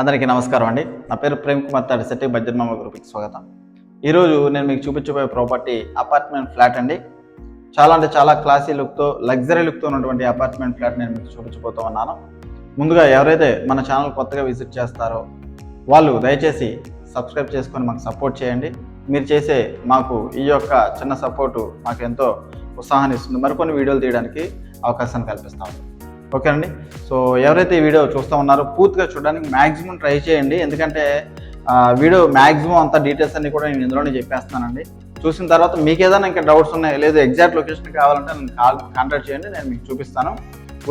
అందరికీ నమస్కారం అండి. నా పేరు ప్రేమ్ కుమార్ తాడి శెట్టి బడ్జెట్ గ్రూప్కి స్వాగతం. ఈరోజు నేను మీకు చూపించబోయే ప్రాపర్టీ అపార్ట్మెంట్ ఫ్లాట్ అండి. చాలా అంటే చాలా క్లాసీ లుక్తో లగ్జరీ లుక్తో ఉన్నటువంటి అపార్ట్మెంట్ ఫ్లాట్ నేను మీకు చూపించబోతూ ఉన్నాను. ముందుగా ఎవరైతే మన ఛానల్ కొత్తగా విజిట్ చేస్తారో వాళ్ళు దయచేసి సబ్స్క్రైబ్ చేసుకొని మాకు సపోర్ట్ చేయండి. మీరు చేసే మాకు ఈ యొక్క చిన్న సపోర్టు మాకు ఎంతో ఉత్సాహాన్ని ఇస్తుంది. మరికొన్ని వీడియోలు తీయడానికి అవకాశాన్ని కల్పిస్తాము ఓకే అండి. సో ఎవరైతే ఈ వీడియో చూస్తూ ఉన్నారో పూర్తిగా చూడడానికి మ్యాక్సిమం ట్రై చేయండి. ఎందుకంటే వీడియో మ్యాక్సిమం అంత డీటెయిల్స్ అన్ని కూడా నేను ఇందులోనే చెప్పేస్తానండి. చూసిన తర్వాత మీకు ఏదైనా ఇంకా డౌట్స్ ఉన్నాయి లేదు ఎగ్జాక్ట్ లొకేషన్ కావాలంటే నేను కాల్ కాంటాక్ట్ చేయండి నేను మీకు చూపిస్తాను.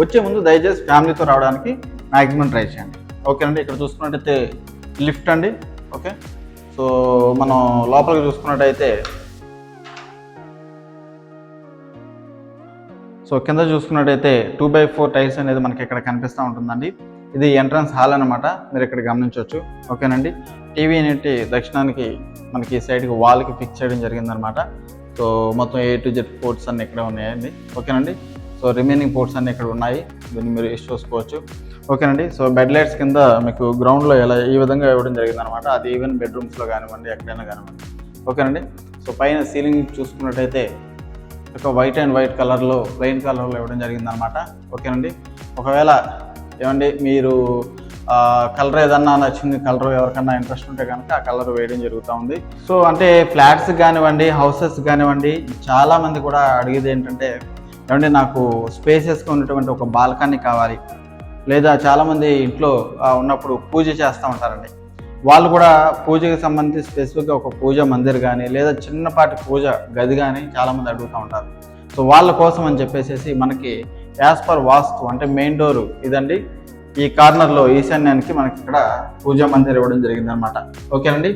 వచ్చే ముందు దయచేసి ఫ్యామిలీతో రావడానికి మ్యాక్సిమం ట్రై చేయండి. ఓకేనండి ఇక్కడ చూసుకున్నట్టయితే లిఫ్ట్ అండి. ఓకే. సో మనం లోపలికి చూసుకున్నట్టయితే సో కింద చూసుకున్నట్టయితే టూ బై ఫోర్ టైల్స్ అనేది మనకి ఇక్కడ కనిపిస్తూ ఉంటుందండి. ఇది ఎంట్రన్స్ హాల్ అనమాట మీరు ఇక్కడ గమనించవచ్చు. ఓకేనండి? టీవీ అనేది దక్షిణానికి మనకి సైడ్కి వాల్కి ఫిక్స్ చేయడం జరిగిందనమాట సో మొత్తం ఏ టు జెడ్ పోర్ట్స్ అన్ని ఇక్కడ ఉన్నాయండి. ఓకేనండి? సో రిమైనింగ్ పోర్ట్స్ అన్ని ఇక్కడ ఉన్నాయి. దీన్ని మీరు యూస్ చూసుకోవచ్చు. ఓకేనండి? సో బెడ్ లైట్స్ కింద మీకు గ్రౌండ్లో ఎలా ఈ విధంగా ఇవ్వడం జరిగిందనమాట అది ఈవెన్ బెడ్రూమ్స్లో కానివ్వండి ఎక్కడైనా కానివ్వండి. ఓకేనండి? సో పైన సీలింగ్ చూసుకున్నట్టయితే ఒక వైట్ అండ్ వైట్ కలర్లో ప్లెయిన్ కలర్లో ఇవ్వడం జరిగిందనమాట ఓకేనండి? ఒకవేళ ఏమండి మీరు కలర్ ఏదన్నా నచ్చింది కలర్ ఎవరికన్నా ఇంట్రెస్ట్ ఉంటే కనుక ఆ కలర్ వేయడం జరుగుతూ ఉంది. సో అంటే ఫ్లాట్స్ కానివ్వండి హౌసెస్ కానివ్వండి చాలామంది కూడా అడిగేది ఏంటంటే ఏమండి నాకు స్పేసెస్గా ఉన్నటువంటి ఒక బాల్కనీ కావాలి. లేదా చాలామంది ఇంట్లో ఉన్నప్పుడు పూజ చేస్తూ ఉంటారండి. వాళ్ళు కూడా పూజకి సంబంధించి స్పెసిఫిక్గా ఒక పూజ మందిర్ కానీ లేదా చిన్నపాటి పూజ గది కానీ చాలామంది అడుగుతూ ఉంటారు. సో వాళ్ళ కోసం అని చెప్పేసి మనకి యాజ్ పర్ వాస్తు అంటే మెయిన్ డోర్ ఇదండి. ఈ కార్నర్లో ఈశాన్యానికి మనకి ఇక్కడ పూజా మందిర్ ఇవ్వడం జరిగింది అనమాట ఓకేనండి?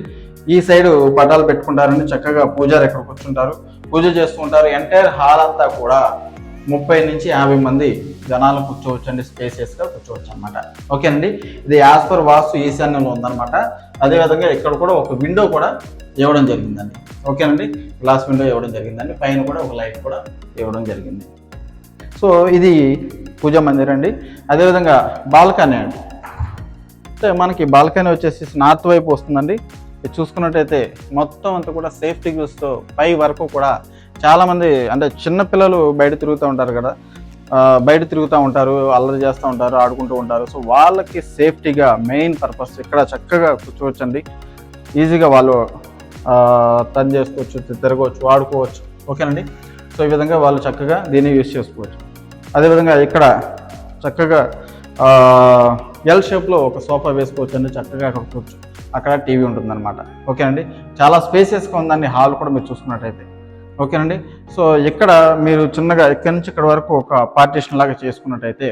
ఈ సైడ్ పటాలు పెట్టుకుంటారండి. చక్కగా పూజారు ఇక్కడ కూర్చుంటారు. పూజ చేసుకుంటారు ఎంటైర్ హాల్ అంతా కూడా ముప్పై నుంచి యాభై మంది జనాలు కూర్చోవచ్చండి స్పేసియస్గా కూర్చోవచ్చు అనమాట ఓకే అండి? ఇది యాజ్ పర్ వాస్తు ఈశాన్యంలో ఉందన్నమాట. అదేవిధంగా ఇక్కడ కూడా ఒక విండో కూడా ఇవ్వడం జరిగిందండి. ఓకేనండి గ్లాస్ విండో ఇవ్వడం జరిగిందండి. పైన కూడా ఒక లైట్ కూడా ఇవ్వడం జరిగింది. సో ఇది పూజ మందిర్ అండి. అదేవిధంగా బాల్కనీ అండి. అంటే మనకి బాల్కనీ వచ్చేసి నార్త్ వైపు వస్తుందండి. ఇది చూసుకున్నట్టయితే మొత్తం అంతా కూడా సేఫ్టీ గ్లూస్తో పై వరకు కూడా చాలామంది అంటే చిన్న పిల్లలు బయట తిరుగుతూ ఉంటారు కదా బయట తిరుగుతూ ఉంటారు అల్లరి చేస్తూ ఉంటారు ఆడుకుంటూ ఉంటారు. సో వాళ్ళకి సేఫ్టీగా మెయిన్ పర్పస్ ఇక్కడ చక్కగా కూర్చోవచ్చండి. ఈజీగా వాళ్ళు టర్న్ చేసుకోవచ్చు తిరగవచ్చు ఆడుకోవచ్చు. ఓకేనండి? సో ఈ విధంగా వాళ్ళు చక్కగా దీన్ని యూజ్ చేసుకోవచ్చు. అదేవిధంగా ఇక్కడ చక్కగా ఎల్ షేప్లో ఒక సోఫా వేసుకోవచ్చు అండి చక్కగా అక్కడ కూర్చో అక్కడ టీవీ ఉంటుందన్నమాట. ఓకేనండి? చాలా స్పేసెస్గా ఉందండి హాల్ కూడా మీరు చూసుకున్నట్టయితే. ఓకేనండి? సో ఇక్కడ మీరు చిన్నగా ఇక్కడి నుంచి ఇక్కడ వరకు ఒక పార్టీషన్ లాగా చేసుకున్నట్టయితే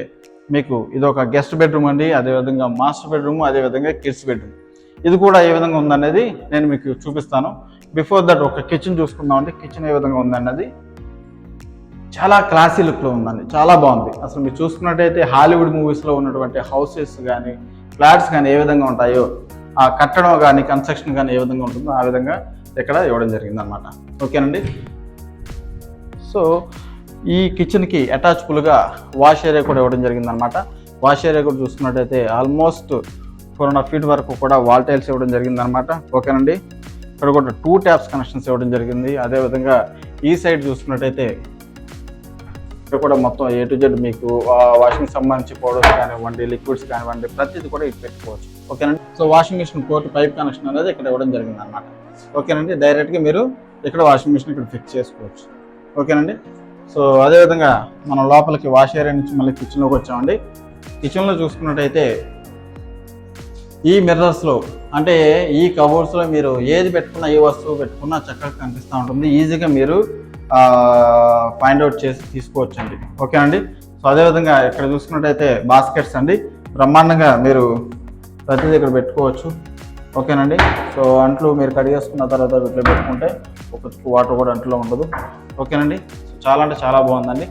మీకు ఇది ఒక గెస్ట్ బెడ్రూమ్ అండి అదేవిధంగా మాస్టర్ బెడ్రూమ్ అదేవిధంగా కిడ్స్ బెడ్రూమ్ ఇది కూడా ఏ విధంగా ఉందనేది నేను మీకు చూపిస్తాను. బిఫోర్ దట్ ఒక కిచెన్ చూసుకుందామండి. కిచెన్ ఏ విధంగా ఉందన్నది? చాలా క్లాసీ లుక్లో ఉందండి. చాలా బాగుంది. అసలు మీరు చూసుకున్నట్టయితే హాలీవుడ్ మూవీస్లో ఉన్నటువంటి హౌసెస్ కానీ ఫ్లాట్స్ కానీ ఏ విధంగా ఉంటాయో ఆ కట్టడం కానీ కన్స్ట్రక్షన్ కానీ ఏ విధంగా ఉంటుందో ఆ విధంగా ఇక్కడ ఇవ్వడం జరిగింది అనమాట ఓకేనండి? సో ఈ కిచెన్కి అటాచ్ఫుల్గా వాష్ ఏరియా కూడా ఇవ్వడం జరిగింది అనమాట వాష్ ఏరియా కూడా చూసుకున్నట్టయితే almost four and half feet వరకు కూడా వాల్ టైల్స్ ఇవ్వడం జరిగింది అనమాట ఓకేనండి? ఇక్కడ కూడా టూ ట్యాప్స్ కనెక్షన్స్ ఇవ్వడం జరిగింది. అదేవిధంగా ఈ సైడ్ చూసుకున్నట్టయితే ఇక్కడ కూడా మొత్తం ఏ టు జెడ్ మీకు వాషింగ్ సంబంధించి పౌడర్స్ కానివ్వండి లిక్విడ్స్ కానివ్వండి ప్రతిది కూడా ఇటు పెట్టుకోవచ్చు. ఓకేనండి? సో వాషింగ్ మిషన్ కోర్టు పైప్ కనెక్షన్ అనేది ఇక్కడ ఇవ్వడం జరిగింది అనమాట ఓకేనండి? డైరెక్ట్గా మీరు ఇక్కడ వాషింగ్ మిషన్ ఇక్కడ ఫిక్స్ చేసుకోవచ్చు. ఓకేనండి? సో అదేవిధంగా మనం లోపలికి వాష్ ఏరియా నుంచి మళ్ళీ కిచెన్లోకి వచ్చామండి. కిచెన్లో చూసుకున్నట్టయితే ఈ మిర్రర్స్లో అంటే ఈ కబోర్డ్స్లో మీరు ఏది పెట్టుకున్నా ఏ వస్తువు పెట్టుకున్నా చక్కగా కనిపిస్తూ ఉంటుంది. ఈజీగా మీరు ఫైండ్ అవుట్ చేసి తీసుకోవచ్చండి. ఓకేనండి? సో అదేవిధంగా ఇక్కడ చూసుకున్నట్టయితే బాస్కెట్స్ అండి. బ్రహ్మాండంగా మీరు ప్రతిదీ ఇక్కడ పెట్టుకోవచ్చు. ఓకేనండి. సో అంట్లు మీరు కడిగేసుకున్న తర్వాత వీటిలో పెట్టుకుంటే ఒక వాటర్ కూడా అంట్లో ఉండదు. ఓకేనండి. చాలా అంటే చాలా బాగుందండి.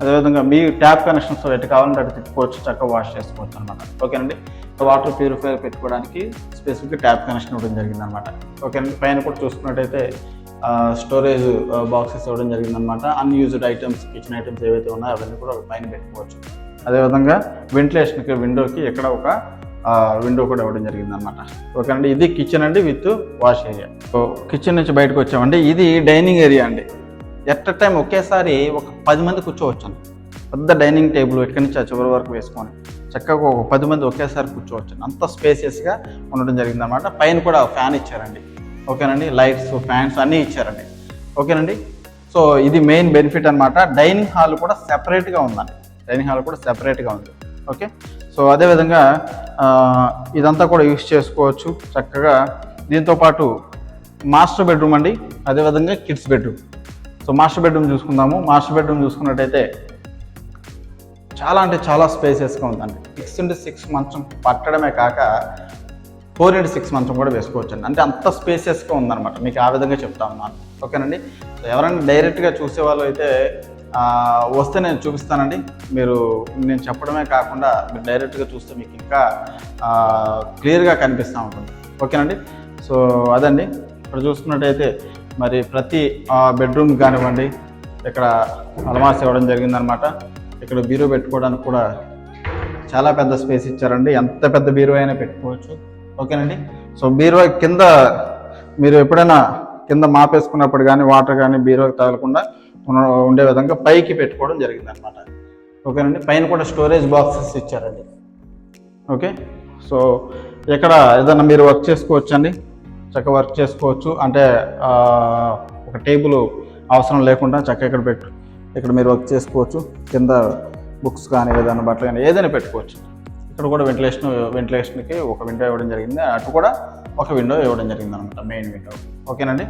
అదేవిధంగా మీ ట్యాప్ కనెక్షన్స్ ఎటు కావాలంటే అటు తిప్పుకోవచ్చు చక్కగా వాష్ చేసుకోవచ్చు అనమాట ఓకేనండి. వాటర్ ప్యూరిఫైర్ పెట్టుకోవడానికి స్పెసిఫిక్ ట్యాప్ కనెక్షన్ ఇవ్వడం జరిగింది అనమాట ఓకేనండి. పైన కూడా చూసుకున్నట్టయితే స్టోరేజ్ బాక్సెస్ ఇవ్వడం జరిగిందనమాట అన్యూజ్డ్ ఐటమ్స్ కిచెన్ ఐటమ్స్ ఏవైతే ఉన్నాయో అవన్నీ కూడా పైన పెట్టుకోవచ్చు. అదేవిధంగా వెంటిలేషన్కి విండోకి ఇక్కడ ఒక విండో కూడా ఇవ్వడం జరిగింది అనమాట ఓకేనండి ఇది కిచెన్ అండి with wash area so kitchen నుంచి బయటకు వచ్చామండి. ఇది డైనింగ్ ఏరియా అండి. ఎట్ టైం ఒకేసారి ఒక పది మంది కూర్చోవచ్చు పెద్ద డైనింగ్ టేబుల్ ఇక్కడి నుంచి ఆ చివరి వరకు వేసుకొని చక్కగా ఒక పది మంది ఒకేసారి కూర్చోవచ్చు అంత స్పేసియస్గా ఉండడం జరిగింది అనమాట పైన కూడా ఫ్యాన్ ఇచ్చారండి. ఓకేనండి లైట్స్ ఫ్యాన్స్ అన్నీ ఇచ్చారండి. ఓకేనండి సో ఇది మెయిన్ బెనిఫిట్ అనమాట డైనింగ్ హాల్ కూడా సెపరేట్గా ఉందండి. డైనింగ్ హాల్ కూడా సెపరేట్గా ఉంది. ఓకే సో అదేవిధంగా ఇదంతా కూడా యూస్ చేసుకోవచ్చు. చక్కగా దీంతో పాటు మాస్టర్ బెడ్రూమ్ అండి. అదేవిధంగా kids bedroom. So master bedroom చూసుకుందాము. మాస్టర్ బెడ్రూమ్ చూసుకున్నట్టయితే చాలా అంటే చాలా స్పేసెస్గా ఉందండి. సిక్స్ ఇంటూ సిక్స్ మంచం పట్టడమే కాక ఫోర్ ఇంటూ సిక్స్ మంచం కూడా వేసుకోవచ్చండి. అంటే అంత స్పేసెస్గా ఉందన్నమాట. మీకు ఆ విధంగా చెప్తాను అన్నమాట. ఓకేనండి? సో ఎవరైనా డైరెక్ట్గా చూసేవాళ్ళు అయితే వస్తే నేను చూపిస్తానండి. మీరు నేను చెప్పడమే కాకుండా మీరు డైరెక్ట్గా చూస్తే మీకు ఇంకా క్లియర్గా కనిపిస్తూ ఉంటుంది. ఓకేనండి? సో అదండి. ఇక్కడ చూసుకున్నట్టయితే మరి ప్రతి బెడ్రూమ్ కానివ్వండి ఇక్కడ అలమాస్ ఇవ్వడం జరిగిందనమాట ఇక్కడ బీరో పెట్టుకోవడానికి కూడా చాలా పెద్ద స్పేస్ ఇచ్చారండి. ఎంత పెద్ద బీరో అయినా పెట్టుకోవచ్చు. ఓకేనండి? సో బీరో కింద మీరు ఎప్పుడైనా కింద మాపేసుకున్నప్పుడు కానీ వాటర్ కానీ బీరోకి తగలకుండా ఉండే విధంగా పైకి పెట్టుకోవడం జరిగింది అనమాట ఓకేనండి? పైన కూడా స్టోరేజ్ బాక్సెస్ ఇచ్చారండి. ఓకే? సో ఇక్కడ ఏదైనా మీరు వర్క్ చేసుకోవచ్చు అండి చక్కగా వర్క్ చేసుకోవచ్చు. అంటే ఒక టేబుల్ అవసరం లేకుండా చక్కగా ఇక్కడ పెట్టు. ఇక్కడ మీరు వర్క్ చేసుకోవచ్చు. కింద బుక్స్ కానీ ఏదైనా బట్టలు కానీ ఏదైనా పెట్టుకోవచ్చు. ఇక్కడ కూడా వెంటిలేషన్ వెంటిలేషన్కి ఒక విండో ఇవ్వడం జరిగింది. అటు కూడా ఒక విండో ఇవ్వడం జరిగింది అనమాట మెయిన్ విండో ఓకేనండి?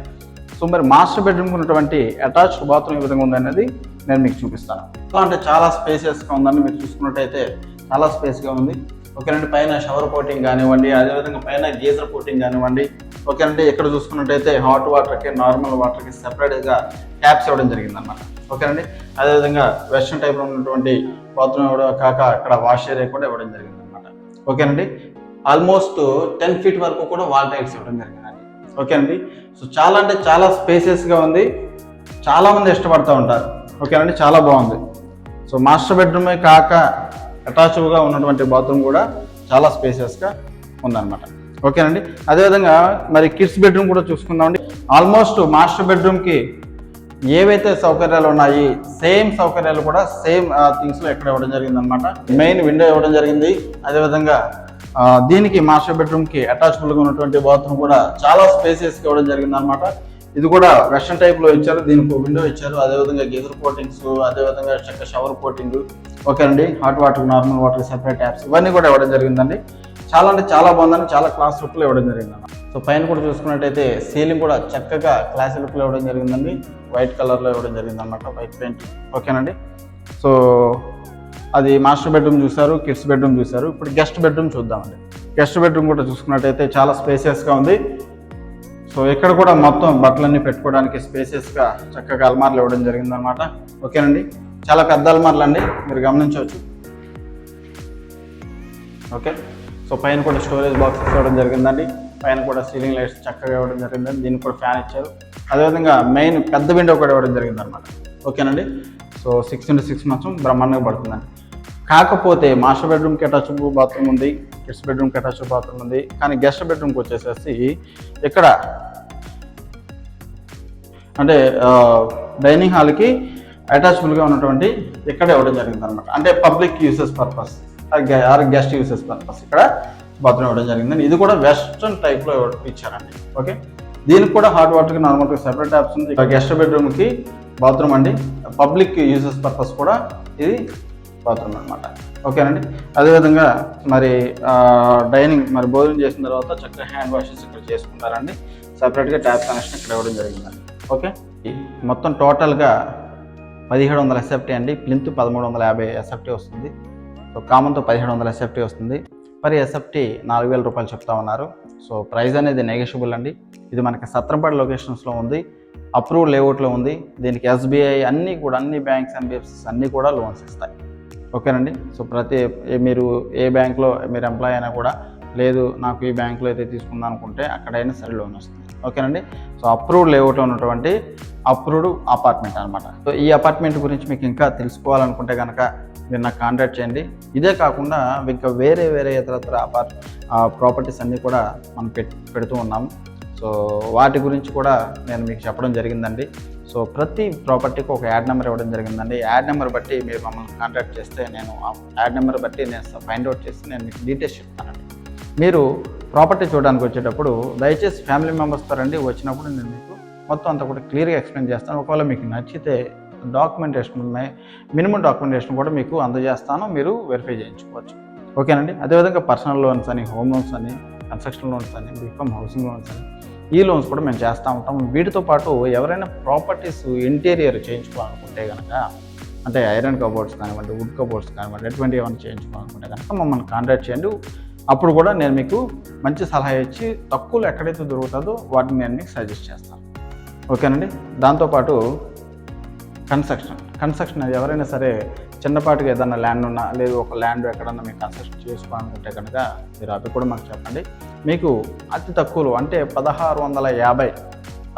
సో మరి మాస్టర్ బెడ్రూమ్ ఉన్నటువంటి అటాచ్డ్ బాత్రూమ్ ఏ విధంగా ఉందనేది నేను మీకు చూపిస్తాను. సో అంటే చాలా స్పేసెస్గా ఉందని మీరు చూసుకున్నట్టయితే చాలా స్పేస్గా ఉంది. ఓకేనండి పైన షవర్ కోటింగ్ కానివ్వండి అదేవిధంగా పైన గీజర్ కోటింగ్ కానివ్వండి ఓకేనండి ఇక్కడ చూసుకున్నట్టయితే హాట్ వాటర్కి నార్మల్ వాటర్కి సెపరేట్గా ట్యాప్స్ ఇవ్వడం జరిగింది అనమాట ఓకేనండి అదేవిధంగా వెస్ట్రన్ టైప్లో ఉన్నటువంటి బాత్రూమ్ ఇవ్వడం కాక అక్కడ వాష్ ఏరియా కూడా ఇవ్వడం జరిగింది అనమాట ఓకేనండి ఆల్మోస్ట్ టెన్ ఫీట్ వరకు కూడా వాల్ టైల్స్ ఇవ్వడం జరిగింది. ఓకే అండి? సో చాలా అంటే చాలా స్పేసెస్గా ఉంది. చాలామంది ఇష్టపడుతూ ఉంటారు. ఓకేనండి చాలా బాగుంది. సో మాస్టర్ బెడ్రూమే కాక అటాచ్గా ఉన్నటువంటి బాత్రూమ్ కూడా చాలా స్పేసెస్గా ఉందన్నమాట. ఓకేనండి అదేవిధంగా మరి కిడ్స్ బెడ్రూమ్ కూడా చూసుకుందామండి ఆల్మోస్ట్ మాస్టర్ బెడ్రూమ్కి ఏవైతే సౌకర్యాలు ఉన్నాయి సేమ్ సౌకర్యాలు కూడా సేమ్ థింగ్స్లో ఎక్కడ ఇవ్వడం జరిగింది అనమాట మెయిన్ విండో ఇవ్వడం జరిగింది. అదేవిధంగా దీనికి మాస్టర్ బెడ్రూమ్కి అటాచ్బుల్గా ఉన్నటువంటి బాత్రూమ్ కూడా చాలా స్పేసెస్కి ఇవ్వడం జరిగింది అనమాట ఇది కూడా వెస్ట్రన్ టైప్లో ఇచ్చారు దీనికి విండో ఇచ్చారు. అదేవిధంగా గీజర్ కోటింగ్స్ అదేవిధంగా చక్క షవర్ కోటింగ్ ఓకే అండి. Hot water normal water separate taps ఇవన్నీ కూడా ఇవ్వడం జరిగిందండి. చాలా అంటే చాలా బాగుందని చాలా క్లాస్ లుక్లో ఇవ్వడం జరిగింది సో పైన కూడా చూసుకున్నట్టయితే సీలింగ్ కూడా చక్కగా క్లాస్ లుక్లో ఇవ్వడం జరిగిందండి. వైట్ కలర్లో ఇవ్వడం జరిగింది అనమాట వైట్ పెయింట్ ఓకేనండి. సో అది మాస్టర్ బెడ్రూమ్ చూసారు కిడ్స్ బెడ్రూమ్ చూసారు ఇప్పుడు గెస్ట్ బెడ్రూమ్ చూద్దామండి. గెస్ట్ బెడ్రూమ్ కూడా చూసుకున్నట్టయితే చాలా స్పేసియస్గా ఉంది. సో ఇక్కడ కూడా మొత్తం బట్టలన్నీ పెట్టుకోవడానికి స్పేసెస్గా చక్కగా అల్మార్లు ఇవ్వడం జరిగింది అనమాట ఓకేనండి? చాలా పెద్ద అల్మార్లు అండి. మీరు గమనించవచ్చు. ఓకే? సో పైన కూడా స్టోరేజ్ బాక్సెస్ ఇవ్వడం జరిగిందండి. పైన కూడా సీలింగ్ లైట్స్ చక్కగా ఇవ్వడం జరిగిందండి. దీనికి కూడా ఫ్యాన్ ఇచ్చారు. అదేవిధంగా మెయిన్ పెద్ద విండో కూడా ఇవ్వడం జరిగింది అనమాట ఓకేనండి? సో సిక్స్ ఇంటూ సిక్స్ మాత్రం బ్రహ్మాండంగా పడుతుందండి. కాకపోతే మాస్టర్ బెడ్రూమ్కి అటాచ్డ్ బాత్రూమ్ ఉంది కిడ్స్ బెడ్రూమ్కి అటాచ్డ్ బాత్రూమ్ ఉంది. కానీ గెస్ట్ బెడ్రూమ్కి వచ్చేసేసి ఇక్కడ అంటే డైనింగ్ హాల్కి అటాచబుల్గా ఉన్నటువంటి ఇక్కడ ఇవ్వడం జరిగింది అనమాట అంటే public uses purpose or guest uses purpose ఇక్కడ బాత్రూమ్ ఇవ్వడం జరిగిందండి ఇది కూడా వెస్ట్రన్ టైప్లో ఇచ్చారండి. ఓకే? దీనికి కూడా హాట్ వాటర్కి నార్మల్గా సెపరేట్ ట్యాప్స్ ఉంది. గెస్ట్ బెడ్రూమ్కి బాత్రూమ్ అండి. పబ్లిక్ యూసెస్ పర్పస్ కూడా ఇది బాత్రూమ్ అనమాట ఓకేనండి? అదేవిధంగా మరి డైనింగ్ మరి భోజనం చేసిన తర్వాత చక్కగా హ్యాండ్ వాషెస్ ఇక్కడ చేసుకుంటారండి. సపరేట్గా ట్యాప్ కనెక్షన్ ఇక్కడ ఇవ్వడం జరిగిందండి. ఓకే? మొత్తం టోటల్గా పదిహేడు వందల ఎస్ఎఫ్టీ అండి. ప్లింత్ పదమూడు వందల యాభై ఎస్ఎఫ్టీ వస్తుంది. సో కామన్తో పదిహేడు వందల ఎస్ఎఫ్టీ వస్తుంది. పర్ ఎస్ఎఫ్టీ నాలుగు వేల రూపాయలు చెప్తా ఉన్నారు. సో ప్రైస్ అనేది నెగోషియబుల్ అండి. ఇది మనకి సత్రంపాడు లొకేషన్స్లో ఉంది. అప్రూవ్ లేఅవుట్లో ఉంది. దీనికి ఎస్బీఐ అన్నీ కూడా అన్ని బ్యాంక్స్ ఎన్బిఎఫ్సిస్ అన్నీ కూడా లోన్స్ ఇస్తాయి. ఓకేనండి? సో ప్రతి ఏ- మీరు ఏ బ్యాంక్లో మీరు ఎంప్లాయ్ అయినా కూడా లేదు నాకు ఈ బ్యాంకులో అయితే తీసుకుందాం అనుకుంటే అక్కడైనా సరే లోన్ వస్తుంది. ఓకేనండి? సో అప్రూవ్డ్ లేఅవుట్లో ఉన్నటువంటి అప్రూవ్డ్ అపార్ట్మెంట్ అనమాట సో ఈ అపార్ట్మెంట్ గురించి మీకు ఇంకా తెలుసుకోవాలనుకుంటే కనుక మీరు నాకు కాంటాక్ట్ చేయండి. ఇదే కాకుండా ఇంకా వేరే వేరే ఇతరత్ర అపార్ట్ ప్రాపర్టీస్ అన్నీ కూడా మనం పెట్ పెడుతూ ఉన్నాము. సో వాటి గురించి కూడా నేను మీకు చెప్పడం జరిగిందండి. సో ప్రతి ప్రాపర్టీకి ఒక యాడ్ నెంబర్ ఇవ్వడం జరిగిందండి. యాడ్ నెంబర్ బట్టి మీరు మమ్మల్ని కాంటాక్ట్ చేస్తే నేను ఆ యాడ్ నెంబర్ బట్టి నేను ఫైండ్ అవుట్ చేసి నేను మీకు డీటెయిల్స్ చెప్తానండి. మీరు ప్రాపర్టీ చూడడానికి వచ్చేటప్పుడు దయచేసి ఫ్యామిలీ మెంబర్స్తో రండి. వచ్చినప్పుడు నేను మీకు మొత్తం అంతా కూడా క్లియర్గా ఎక్స్ప్లెయిన్ చేస్తాను. ఒకవేళ మీకు నచ్చితే డాక్యుమెంటేషన్ ఉన్నాయి మినిమం డాక్యుమెంటేషన్ కూడా మీకు అందజేస్తాను. మీరు వెరిఫై చేయించుకోవచ్చు. ఓకేనండి? అదేవిధంగా పర్సనల్ లోన్స్ అని హోమ్ లోన్స్ అని కన్స్ట్రక్షన్ లోన్స్ అని బీఫామ్ హౌసింగ్ లోన్స్ అని ఈ లోన్స్ కూడా మేము చేస్తూ ఉంటాం. వీటితో పాటు ఎవరైనా ప్రాపర్టీస్ ఇంటీరియర్ చేయించుకోవాలనుకుంటే కనుక అంటే ఐరన్ కబోర్డ్స్ కానివ్వండి వుడ్ కబోర్డ్స్ కానివ్వండి ఎటువంటి ఏమైనా చేయించుకోవాలనుకుంటే కనుక మమ్మల్ని కాంటాక్ట్ చేయండి. అప్పుడు కూడా నేను మీకు మంచి సలహా ఇచ్చి తక్కువలో ఎక్కడైతే దొరుకుతుందో వాటిని నేను మీకు సజెస్ట్ చేస్తాను. ఓకేనండి? దాంతోపాటు కన్స్ట్రక్షన్ కన్స్ట్రక్షన్ అది ఎవరైనా సరే చిన్నపాటిగా ఏదైనా ల్యాండ్ ఉన్నా లేదు ఒక ల్యాండ్ ఎక్కడన్నా మీకు కన్స్ట్రక్షన్ చేసుకోవాలనుకుంటే కనుక మీరు అవి కూడా మాకు చెప్పండి. మీకు అతి తక్కువలో అంటే పదహారు వందల యాభై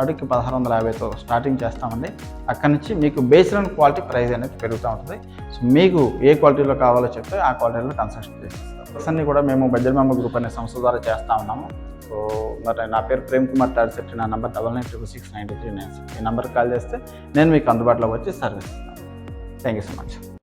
అడుగుకి పదహారు వందల యాభైతో స్టార్టింగ్ చేస్తామండి. అక్కడి నుంచి మీకు బేస్డ్ క్వాలిటీ ప్రైస్ అనేది పెరుగుతూ ఉంటుంది. సో మీకు ఏ క్వాలిటీలో కావాలో చెప్తే ఆ క్వాలిటీలో కన్స్ట్రక్షన్ చేసిస్తాం. అన్ని కూడా మేము బడ్జెట్ గ్రూప్ అనే సంస్థ ద్వారా చేస్తూ ఉన్నాము. సో మరి నా పేరు ప్రేమ్ కుమార్ థర్డ్ సెట్ నా number double nine triple six nine three nine six ఈ నెంబర్కి కాల్ చేస్తే నేను మీకు అందుబాటులోకి వచ్చి సర్వీస్ ఇస్తాను. Thank you so much